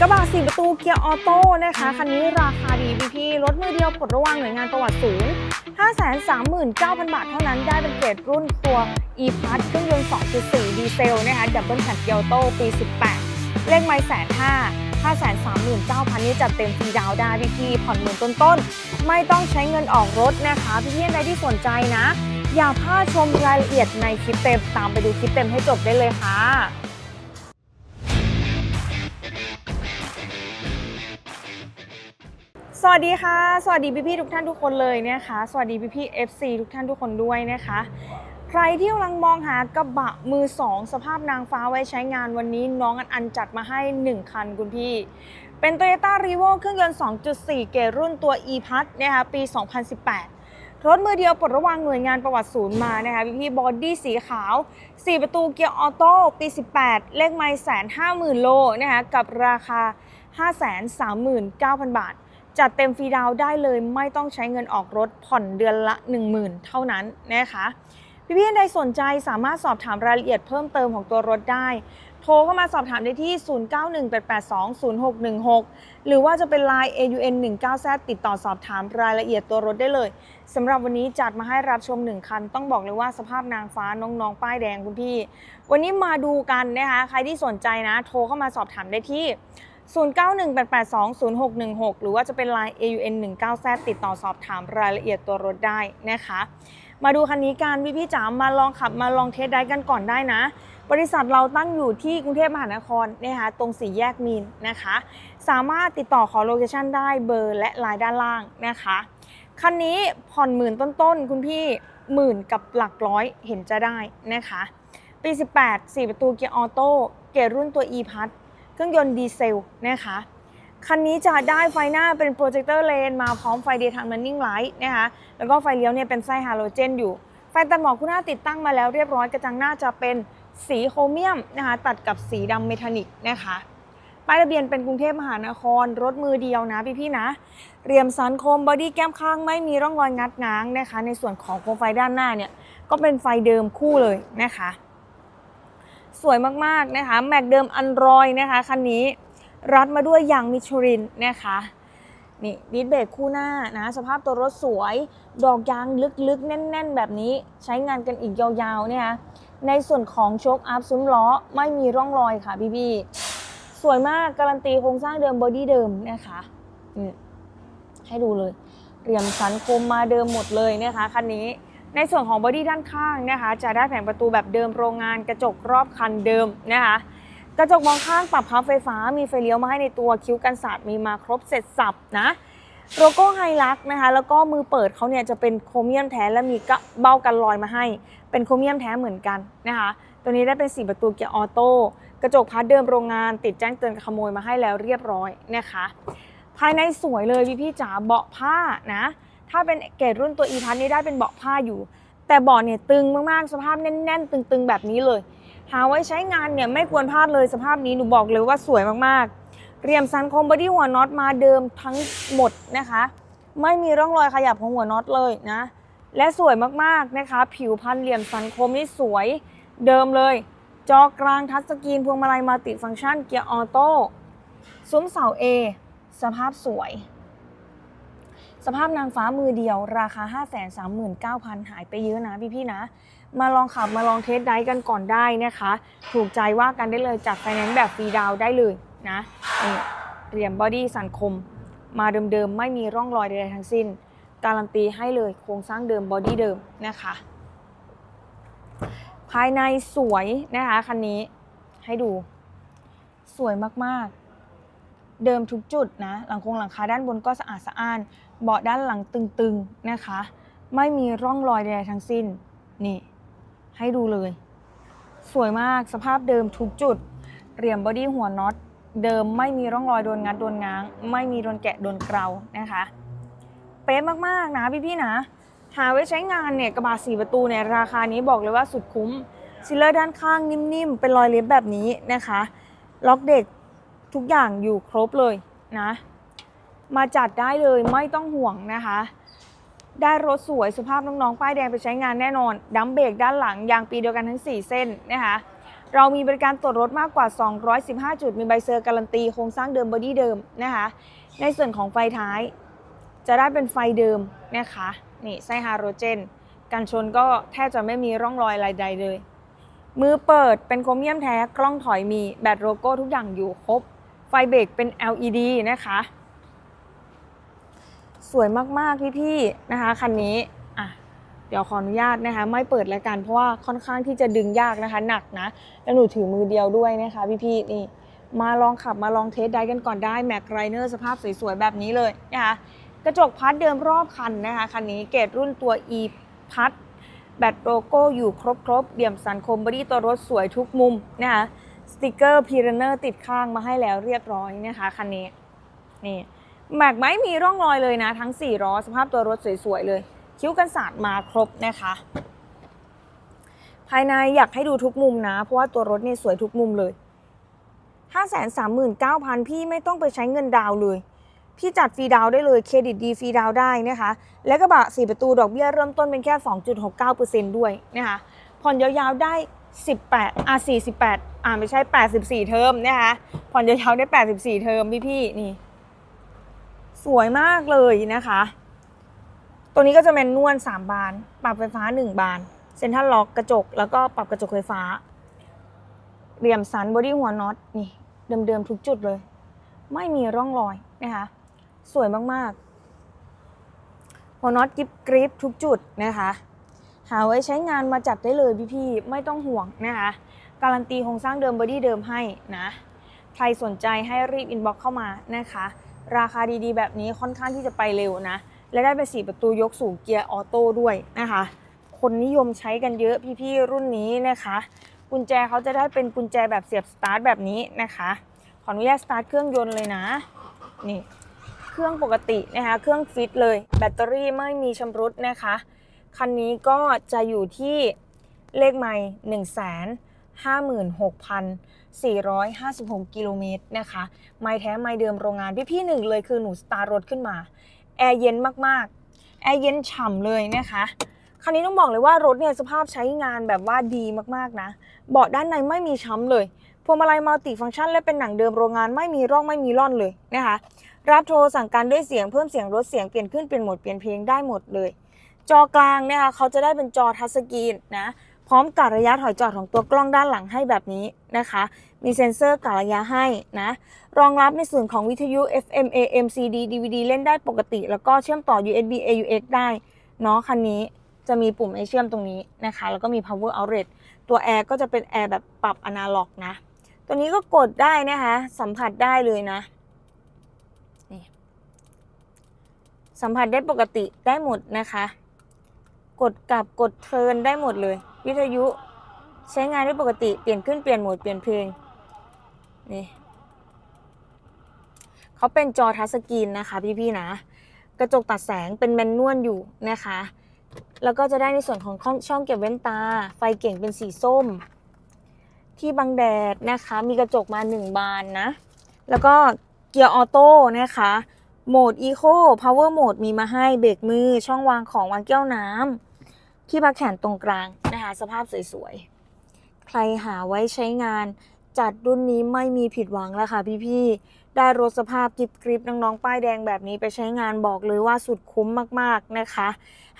กระบะสี่ประตูเกียร์ออโต้นะคะ คันนี้ราคาดีพี่พี่รถมือเดียวปลดระวางหน่วยงานประวัติศูนย์539,000 บาทเท่านั้นได้เป็นเกรดรุ่นตัว e p a s เครื่องยนต์ 2.4 ดีเซลนะคะดับเบิลแผ่นเกียร์ออโต้ปี 18 เลขไม่แสนห้า539,000 นี่จัดเต็มฟรีดาวได้พี่พี่ผ่อนหมื่นต้นๆ ไม่ต้องใช้เงินออกรถนะคะพี่พี่ใดที่สนใจนะ อย่าพลาดชมรายละเอียดในคลิปเต็มตามไปดูคลิปเต็มให้จบได้เลยค่ะ วัสดีค่ะ สวัสดีพี่พี่ๆทุกท่านทุกคนเลยนะคะ สวัสดีพี่พี่ๆ FC ทุกท่านทุกคนด้วยนะคะ ใครที่กำลังมองหากระบะมือ2สภาพนางฟ้าไว้ใช้งานวันนี้น้องอันอันจัดมาให้ 1 คันคุณพี่ เป็น Toyota r e v o เครื่องยนต์ 2.4 เกรรุ่นตัว e p a s นะคะปี 2018 รถมือเดียวปลดระวางหน่วยงานประวัติศูนย์มานะคะพี่พี่บอดี้สีขาว 4 ประตูเกียร์ออโต้ปี 18 เลขไม่แสนห้าหมื่นโลนะคะกับราคา 539,000 บาท จัดเต็มฟรีดาวได้เลยไม่ต้องใช้เงินออกรถผ่อนเดือนละ 10,000 เท่านั้นนะคะพี่พี่ใดสนใจสามารถสอบถามรายละเอียดเพิ่มเติมของตัวรถได้ โทรเข้ามาสอบถามได้ที่ 0918820616 หรือว่าจะเป็น Line AUN 19 z ติดต่อสอบถามรายละเอียดตัวรถได้เลยสำหรับวันนี้จัดมาให้รับชม 1 คัน ต้องบอกเลยว่าสภาพนางฟ้าน้องๆ ป้ายแดงคุณพี่ วันนี้มาดูกันนะคะ ใครที่สนใจนะ โทรเข้ามาสอบถามได้ที่ 0918820616 หรือว่าจะเป็น Line AUN 19 z ติดต่อสอบถามรายละเอียดตัวรถได้นะคะ มาดูคันนี้กันพี่พี่จ๋ามาลองขับมาลองเทสได้กันก่อนได้นะ บริษัทเราตั้งอยู่ที่กรุงเทพมหานครนะคะตรงสี่แยกมีนนะคะ สามารถติดต่อขอโลเคชันได้เบอร์และไลน์ด้านล่างนะคะคันนี้ผ่อนหมื่นต้นๆ คุณพี่หมื่นกับหลักร้อยเห็นจะได้นะคะ ปี 18 4 ประตูเกียร์ออโต้เกรดรุ่นตัว e p a s เครื่องยนต์ดีเซลนะคะ คันนี้จะได้ไฟหน้าเป็นโปรเจคเตอร์เลนมาพร้อมไฟ daytime running light นะคะ แล้วก็ไฟเลี้ยวเนี่ยเป็นไส้ฮาโลเจนอยู่ ไฟตัดหมอกคู่หน้าติดตั้งมาแล้วเรียบร้อยกระจังหน้าจะเป็นสีโครเมียมนะคะ ตัดกับสีดำเมทัลลิกนะคะป้ายทะเบียนเป็นกรุงเทพมหานคร รถมือเดียวนะพี่ๆนะ เรียมสันโคมบอดี้แก้มข้างไม่มีร่องรอยงัดง้างนะคะ ในส่วนของโคมไฟด้านหน้าเนี่ยก็เป็นไฟเดิมคู่เลยนะคะ สวยมากๆนะคะแม็กเดิมอันรอยนะคะคันนี้รัดมาด้วยยางมิชลินนะคะนี่ดิสเบรกคู่หน้านะสภาพตัวรถสวย ดอกยางลึกๆ แน่น ๆ แบบนี้ใช้งานกันอีกยาวๆเนี่ยนะในส่วนของโชคอัพซุ้มล้อไม่มีร่องรอยค่ะพี่ๆสวยมากการันตีโครงสร้างเดิมบอดี้เดิมนะคะให้ดูเลยเรียมสันคมมาเดิมหมดเลยนะคะคันนี้ ในส่วนของบอดี้ด้านข้างนะคะ จะได้แผงประตูแบบเดิมโรงงานกระจกรอบคันเดิมนะคะ กระจกมองข้างปรับพับไฟฟ้ามีไฟเลี้ยวมาให้ในตัวคิ้วกันสาดมีมาครบเสร็จสับนะโลโก้ไฮลักนะคะ แล้วก็มือเปิดเขาเนี่ยจะเป็นโครเมียมแท้และมีกระเบ้ากันรอยมาให้ เป็นโครเมียมแท้เหมือนกันนะคะ ตัวนี้ได้เป็น4ประตูเกียร์ออโต้กระจกพัดเดิมโรงงานติดแจ้งเตือนขโมยมาให้แล้วเรียบร้อยนะคะ ภายในสวยเลยพี่พี่จ๋าเบาะผ้านะ ถ้าเป็นเกรดรุ่นตัวอีพัทนี่ได้เป็นเบาะผ้าอยู่ แต่เบาะเนี่ยตึงมากๆ สภาพแน่นๆ ตึงๆ แบบนี้เลย หาไว้ใช้งานเนี่ยไม่ควรพลาดเลยสภาพนี้หนูบอกเลยว่าสวยมากๆ เรียมซันคมบอดี้หัวน็อตมาเดิมทั้งหมดนะคะ ไม่มีร่องรอยขยับของหัวน็อตเลยนะ และสวยมากๆนะคะ ผิวพันเหลี่ยมสันคมนี่สวยเดิมเลย จอกลางทัชสกรีนพวงมาลัยมัลติฟังก์ชันเกียร์ออโต้ซุ้มเสา A สภาพสวย สภาพนางฟ้ามือเดียวราคา 539,000 หายไปเยอะนะพี่ๆนะ มาลองขับมาลองเทสไดรฟ์กันก่อนได้นะคะ ถูกใจว่ากันได้เลยจัดไฟแนนซ์แบบฟรีดาวได้เลยนะนี่เรียมบอดี้สันคม มาเดิมๆ ไม่มีร่องรอยใดๆทั้งสิ้น การันตีให้เลยโครงสร้างเดิมบอดี้เดิมนะคะ ภายในสวยนะคะคันนี้ให้ดู สวยมากๆ เดิมทุกจุดนะ หลังคงหลังคาด้านบนก็สะอาดสะอ้าน เบาะด้านหลังตึงๆนะคะ ไม่มีร่องรอยใดๆทั้งสิ้น นี่ ให้ดูเลย สวยมากสภาพเดิมทุกจุดเรียมบอดี้หัวน็อตเดิมไม่มีร่องรอยโดนงัดโดนง้าง ไม่มีโดนแกะโดนเกลานะคะเป๊ะมากๆนะพี่ๆนะหาไว้ใช้งานเนี่ยกระบะสี่ประตูเนี่ยราคานี้บอกเลยว่าสุดคุ้มซิลเลอร์ด้านข้างนิ่มๆ เป็นรอยเล็บแบบนี้นะคะ ล็อกเด็กทุกอย่างอยู่ครบเลยนะ มาจัดได้เลยไม่ต้องห่วงนะคะ ได้รถสวยสภาพน้องๆ ป้ายแดงไปใช้งานแน่นอน ดัมเบรกด้านหลังยางปีเดียวกันทั้ง 4 เส้นนะคะ เรามีบริการตรวจรถมากกว่า 215 จุด มีใบเซอร์การันตี โครงสร้างเดิมบอดี้เดิมนะคะ ในส่วนของไฟท้าย จะได้เป็นไฟเดิมนะคะ นี่ไส้ฮาโรเจน กันชนก็แทบจะไม่มีร่องรอยอะไรใดเลย มือเปิดเป็นโครเมียมแท้ กล้องถอยมี แบตโลโก้ทุกอย่างอยู่ครบ ไฟเบรกเป็น LED นะคะ สวยมากๆพี่ๆนะคะคันนี้อะเดี๋ยวขออนุญาตนะคะ ไม่เปิดแล้วกันเพราะว่าค่อนข้างที่จะดึงยากนะคะหนักนะแล้วหนูถือมือเดียวด้วยนะคะพี่ๆนี่มาลองขับมาลองเทสได้กันก่อนได้แม็กไรเนอร์สภาพสวยๆแบบนี้เลยนะคะกระจกพัดเดิมรอบคันนะคะคันนี้เกรดรุ่นตัว e พัดแบตโลโก้อยู่ครบครบๆเบี่ยมสันคมบอดี้ตัวรถสวยทุกมุมนะคะสติกเกอร์พีเรเนอร์ติดข้างมาให้แล้วเรียบร้อยนะคะคันนี้นี่ แม็กไม่มีร่องรอยเลยนะ ทั้ง4ล้อสภาพตัวรถสวยๆเลย คิ้วกันศาสตร์มาครบนะคะ ภายในอยากให้ดูทุกมุมนะ เพราะว่าตัวรถเนี่ยสวยทุกมุมเลย539,000 พี่ไม่ต้องไปใช้เงินดาวเลย พี่จัดฟรีดาวได้เลยเครดิตดีฟรีดาวได้นะคะ และกระบะ 4 ประตูดอกเบี้ยเริ่มต้นเป็นแค่ 2.69%ด้วยนะคะผ่อนยาวๆได้ 18อะ48อ่าไม่ใช่ 84 เทอมนะคะผ่อนยาวๆได้ 84 เทอมพี่ๆนี่ สวยมากเลยนะคะ ตัวนี้ก็จะเป็นนวล3 บาน ปรับไฟฟ้า 1 บาน เซ็นทรัลล็อกกระจก แล้วก็ปรับกระจกไฟฟ้า เหลี่ยมสันบอดี้หัวน็อตนี่เดิมๆทุกจุดเลย ไม่มีร่องรอยนะคะ สวยมากๆหัวน็อตกริบกริปทุกจุดนะคะ หาไว้ใช้งานมาจัดได้เลยพี่ๆไม่ต้องห่วงนะคะการันตีโครงสร้างเดิมบอดี้เดิมให้นะ ใครสนใจให้รีบอินบ็อกเข้ามานะคะ ราคาดีๆ แบบนี้ค่อนข้างที่จะไปเร็วนะ และได้เป็นสีประตูยกสูงเกียร์ออโต้ด้วยนะคะ คนนิยมใช้กันเยอะพี่ๆ รุ่นนี้นะคะ กุญแจเขาจะได้เป็นกุญแจแบบเสียบสตาร์ทแบบนี้นะคะ ขออนุญาตสตาร์ทเครื่องยนต์เลยนะ นี่ เครื่องปกตินะคะ เครื่องฟิตเลย แบตเตอรี่ไม่มีชำรุดนะคะ คันนี้ก็จะอยู่ที่เลขไม่1 5 6 4 5 6กิ โลเมตรนะคะ ไม่แท้ไม่เดิมโรงงานพี่ๆหนึ่งเลยคือหนูสตาร์รถขึ้นมา แอร์เย็นมากๆ แอร์เย็นฉ่ำเลยนะคะคันนี้ต้องบอกเลยว่ารถเนี่ยสภาพใช้งานแบบว่าดีมากๆนะ เบาะด้านในไม่มีช้ำเลย พวงมาลัยมัลติฟังก์ชันและเป็นหนังเดิมโรงงานไม่มีร่องไม่มีร่อนเลยนะคะ รับโทรสั่งการด้วยเสียงเพิ่มเสียงลดเสียงเปลี่ยนขึ้นเปลี่ยนโหมดเปลี่ยนเพลงได้หมดเลย จอกลางนะคะเขาจะได้เป็นจอทัชสกรีนนะ พร้อมกับระยะถอยจอดของตัวกล้องด้านหลังให้แบบนี้นะคะ มีเซ็นเซอร์กะระยะให้นะ รองรับในส่วนของวิทยุ FM AM CD DVD เล่นได้ปกติ แล้วก็เชื่อมต่อ USB AUX ได้เนาะคันนี้จะมีปุ่มให้เชื่อมตรงนี้นะคะ แล้วก็มี power outlet ตัวแอร์ก็จะเป็นแอร์แบบปรับอนาล็อกนะ ตัวนี้ก็กดได้นะคะ สัมผัสได้เลยนะนี่สัมผัสได้ปกติได้หมดนะคะ กดกลับกดเทิร์นได้หมดเลย วิทยุใช้งานได้ปกติ เปลี่ยนขึ้นเปลี่ยนโหมดเปลี่ยนเพลง นี่เขาเป็นจอทัชสกรีนนะคะพี่ๆนะ กระจกตัดแสงเป็นแมนนวลอยู่นะคะ แล้วก็จะได้ในส่วนของช่องเก็บแว่นตา ไฟเก่งเป็นสีส้ม ที่บังแดดนะคะ มีกระจกมา 1 บานนะ แล้วก็เกียร์ออโต้นะคะโหมด Eco Power Mode มีมาให้เบรกมือช่องวางของวางแก้วน้ำที่พักแขนตรงกลางนะคะ สภาพสวยๆ ใครหาไว้ใช้งาน จัดรุ่นนี้ไม่มีผิดหวังแล้วค่ะพี่ๆ ได้รถสภาพกริบกริบน้องๆ ป้ายแดงแบบนี้ไปใช้งานบอกเลยว่าสุดคุ้มมากๆนะคะ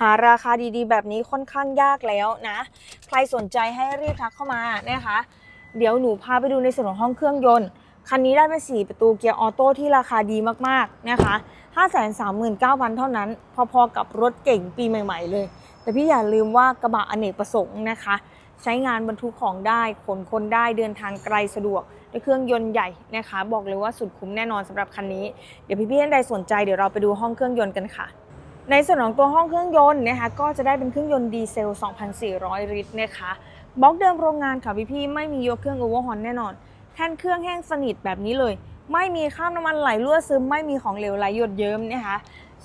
หาราคาดีๆ แบบนี้ค่อนข้างยากแล้วนะ ใครสนใจให้รีบทักเข้ามานะคะ เดี๋ยวหนูพาไปดูในส่วนของห้องเครื่องยนต์คันนี้ได้เป็น4ประตูเกียร์ออโต้ที่ราคาดีมากๆนะคะ 539,000 เท่านั้น พอๆกับรถเก่งปีใหม่ ๆ เลย แต่พี่อย่าลืมว่ากระบะอเนกประสงค์นะคะ ใช้งานบรรทุกของได้ขนคนได้เดินทางไกลสะดวกด้วยเครื่องยนต์ใหญ่นะคะ บอกเลยว่าสุดคุ้มแน่นอนสำหรับคันนี้เดี๋ยวพี่ๆท่านใดสนใจเดี๋ยวเราไปดูห้องเครื่องยนต์กันค่ะ ในส่วนของตัวห้องเครื่องยนต์นะคะก็จะได้เป็นเครื่องยนต์ดีเซล 2,400 ลิตรนะคะบล็อกเดิมโรงงานค่ะพี่ๆไม่มียกเครื่องโอเวอร์ฮอนแน่นอนแท่นเครื่องแห้งสนิทแบบนี้เลย ไม่มีคราบน้ำมันไหลรั่วซึมไม่มีของเหลวไหลหยดเยิ้มนะคะ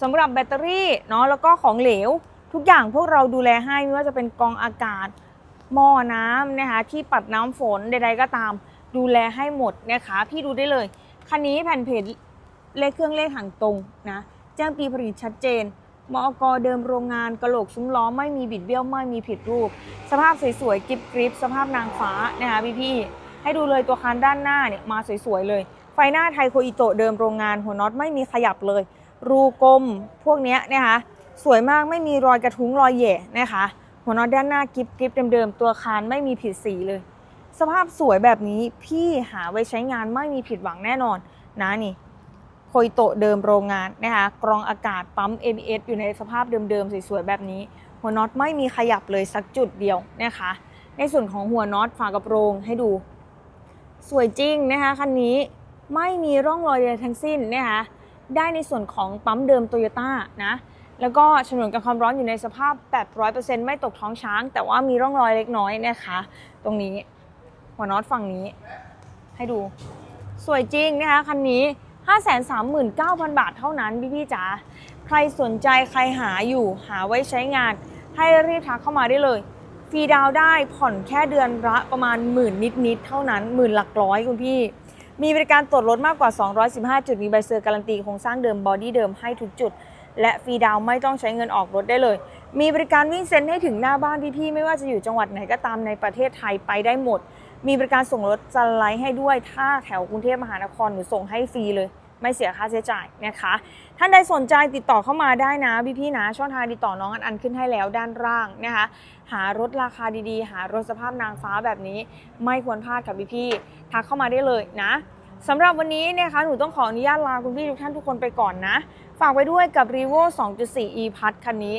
สำหรับแบตเตอรี่เนาะแล้วก็ของเหลว ทุกอย่างพวกเราดูแลให้ไม่ว่าจะเป็นกองอากาศ หม้อน้ำนะคะที่ปัดน้ำฝนใดๆก็ตาม ดูแลให้หมดนะคะพี่ดูได้เลยคันนี้แผ่นเพจเลขเครื่องเลขหางตรงนะแจ้งปีผลิตชัดเจนมอกเดิมโรงงานกระโหลกซุ้มล้อไม่มีบิดเบี้ยวไม่มีผิดรูป สภาพสวยๆกริบกริบสภาพนางฟ้านะคะพี่ๆให้ดูเลยตัวคันด้านหน้าเนี่ยมาสวยๆเลย ไฟหน้าไทโคอิโตะเดิมโรงงานหัวน็อตไม่มีขยับเลย รูกลมพวกเนี้ยนะคะสวยมากไม่มีรอยกระทุ้งรอยแหย่นะคะ หัวน็อตด้านหน้ากิบกิบเดิมๆ ตัวคานไม่มีผิดสีเลย สภาพสวยแบบนี้พี่หาไว้ใช้งานไม่มีผิดหวังแน่นอนนะนี่โคยโตะเดิมโรงงานนะคะกรองอากาศปั๊ม ABS อยู่ในสภาพเดิมๆ สวยๆ แบบนี้ หัวน็อตไม่มีขยับเลยสักจุดเดียวนะคะ ในส่วนของหัวน็อตฝากระโปรงให้ดู สวยจริงนะคะคันนี้ไม่มีร่องรอยใดทั้งสิ้นนะคะได้ในส่วนของปั๊มเดิมโตโยต้านะ แล้วก็ฉนวนกันความร้อนอยู่ในสภาพแบบ100%ไม่ตกท้องช้าง แต่ว่ามีร่องรอยเล็กน้อยนะคะ ตรงนี้หัวน็อตฝั่งนี้ ให้ดู สวยจริงนะคะคันนี้ 539,000 บาทเท่านั้นพี่ๆจ๋าใครสนใจใครหาอยู่หาไว้ใช้งาน ให้รีบทักเข้ามาได้เลยฟรีดาวได้ผ่อนแค่เดือนละประมาณหมื่นนิดๆเท่านั้นหมื่นหลักร้อยคุณพี่ มีบริการตรวจรถมากกว่า 215 จุดมีใบเซอร์การันตีโครงสร้างเดิมบอดี้เดิมให้ทุกจุด และฟรีดาวไม่ต้องใช้เงินออกรถได้เลย มีบริการวิ่งเซ็นให้ถึงหน้าบ้านพี่ๆไม่ว่าจะอยู่จังหวัดไหนก็ตามในประเทศไทยไปได้หมด มีบริการส่งรถสไลด์ให้ด้วย ถ้าแถวกรุงเทพมหานครหนูส่งให้ฟรีเลย ไม่เสียค่าใช้จ่ายนะคะ ท่านใดสนใจติดต่อเข้ามาได้นะพี่ๆนะ ช่องทางติดต่อน้องอันอันขึ้นให้แล้วด้านล่างนะคะ หารถราคาดีๆ หารถสภาพนางฟ้าแบบนี้ ไม่ควรพลาดกับพี่ๆทักเข้ามาได้เลยนะ สำหรับวันนี้เนยคะหนูต้องขออนุญาตลาคุณพี่ทุกท่านทุกคนไปก่อนนะ ฝากไว้ด้วยกับ r e v o 2.4 e พัทคันนี้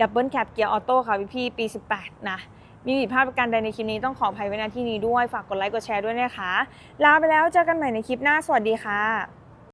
ดับเบิลแคปเกียร์ออโต้ค่ะพี่ๆปี 18 นะมีผิดพลาดประการใดในคลิปนี้ต้องขออภัยไว้ณที่นี้ด้วย ฝากกดไลค์กดแชร์ด้วยนะคะ ลาไปแล้วเจอกันใหม่ในคลิปหน้าสวัสดีค่ะ